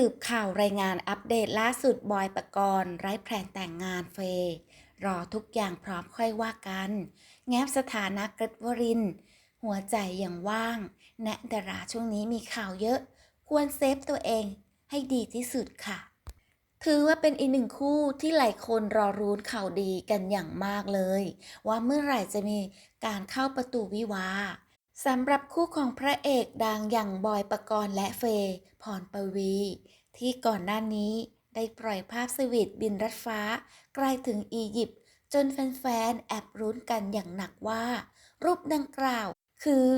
สืบข่าวรายงานอัปเดตล่าสุดบอยปกรณ์ไร้แผนแต่งงานเฟยรอทุกอย่างพร้อมค่อยว่ากัน แงบสถานะกรดวริน หัวใจยังว่าง แนะดาราช่วงนี้มีข่าวเยอะ ควรเซฟตัวเองให้ดีที่สุดค่ะ ถือว่าเป็นอีกหนึ่งคู่ที่หลายคนรอรุ้นข่าวดีกันอย่างมากเลย ว่าเมื่อไหร่จะมีการเข้าประตูวิวาห์ สำหรับคู่ของพระเอกดังอย่างบอยปกรณ์และเฟย์พรปวี ที่ก่อนหน้านี้ได้ปล่อยภาพสวีทบินรัดฟ้าใกล้ถึงอียิปต์จนแฟนๆ แอบรุ้นกันอย่างหนักว่า รูปดังกล่าวคือ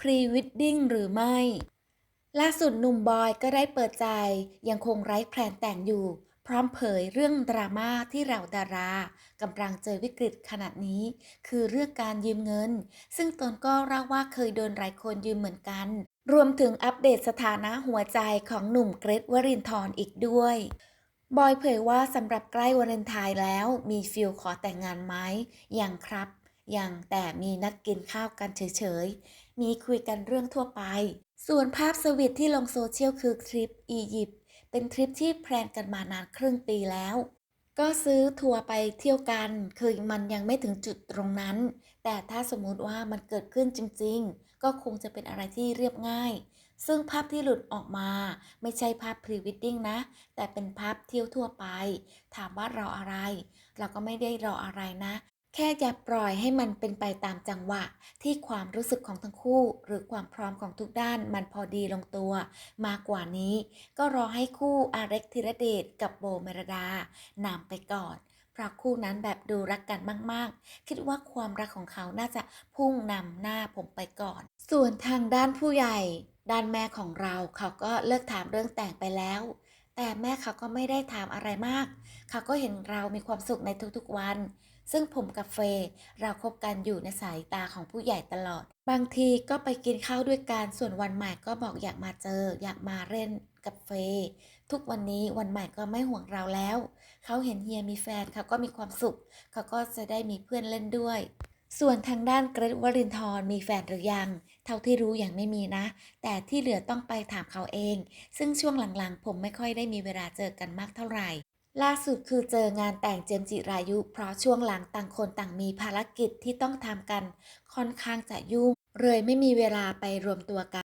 พรีวิดดิ้งหรือไม่ ล่าสุดหนุ่มบอยก็ได้เปิดใจยังคงไร้แพลนแต่งอยู่ พร้อมเผยเรื่องดราม่าที่เราดารากำลังเจอวิกฤตขณะนี้ คือเรื่องการยืมเงิน ซึ่งตนก็เล่าว่าเคยโดนหลายคนยืมเหมือนกัน รวมถึงอัปเดตสถานะหัวใจของหนุ่มเกรทวรินทร์อีกด้วยบอยเผยว่าสำหรับใกล้วาเลนไทน์แล้วมีฟิลขอแต่งงานไหมยังครับ ยังแต่มีนัดกินข้าวกันเฉยๆ มีคุยกันเรื่องทั่วไป ส่วนภาพสวีทที่ลงโซเชียลคือทริปอียิปต์ เป็นทริปที่แพลนกันมานานครึ่งปีแล้ว ก็ซื้อทัวร์ไปเที่ยวกัน คือมันยังไม่ถึงจุดตรงนั้น แต่ถ้าสมมุติว่ามันเกิดขึ้นจริง ๆ ก็คงจะเป็นอะไรที่เรียบง่าย ซึ่งภาพที่หลุดออกมาไม่ใช่ภาพพรีวิดดิ้งนะ แต่เป็นภาพเที่ยวทั่วไป ถามว่ารออะไร เราก็ไม่ได้รออะไรนะ แค่อย่าปล่อยให้มันเป็นไปตามจังหวะ ที่ความรู้สึกของทั้งคู่ หรือความพร้อมของทุกด้านมันพอดีลงตัว มากกว่านี้ ก็รอให้คู่อาเร็กธีรเดชกับโบเมรดานำไปก่อนเพราะคู่นั้นแบบดูรักกันมาก ๆ คิดว่าความรักของเขาน่าจะพุ่งนำหน้าผมไปก่อน ส่วนทางด้านผู้ใหญ่ ด้านแม่ของเราเขาก็เลิกถามเรื่องแต่งไปแล้ว แต่แม่เขาก็ไม่ได้ถามอะไรมาก เขาก็เห็นเรามีความสุขในทุกๆวัน ซึ่งผมกับเฟย์เราคบกันอยู่ในสายตาของผู้ใหญ่ตลอด บางทีก็ไปกินข้าวด้วยกันส่วนวันใหม่ก็บอกอยากมาเจอ อยากมาเล่นกับเฟย์ทุกวันนี้วันใหม่ก็ไม่ห่วงเราแล้ว เขาเห็นเฮียมีแฟนเขาก็มีความสุข เขาก็จะได้มีเพื่อนเล่นด้วย ส่วนทางด้านเกรทวรินทร์มีแฟนหรือยัง เท่าที่รู้ยังไม่มีนะ แต่ที่เหลือต้องไปถามเขาเอง ซึ่งช่วงหลังๆ ผมไม่ค่อยได้มีเวลาเจอกันมากเท่าไหร่ ล่าสุดคือเจองานแต่งเจมจิรายุ เพราะช่วงหลังต่างคนต่างมีภารกิจที่ต้องทำกัน ค่อนข้างจะยุ่งเลยไม่มีเวลาไปรวมตัวกัน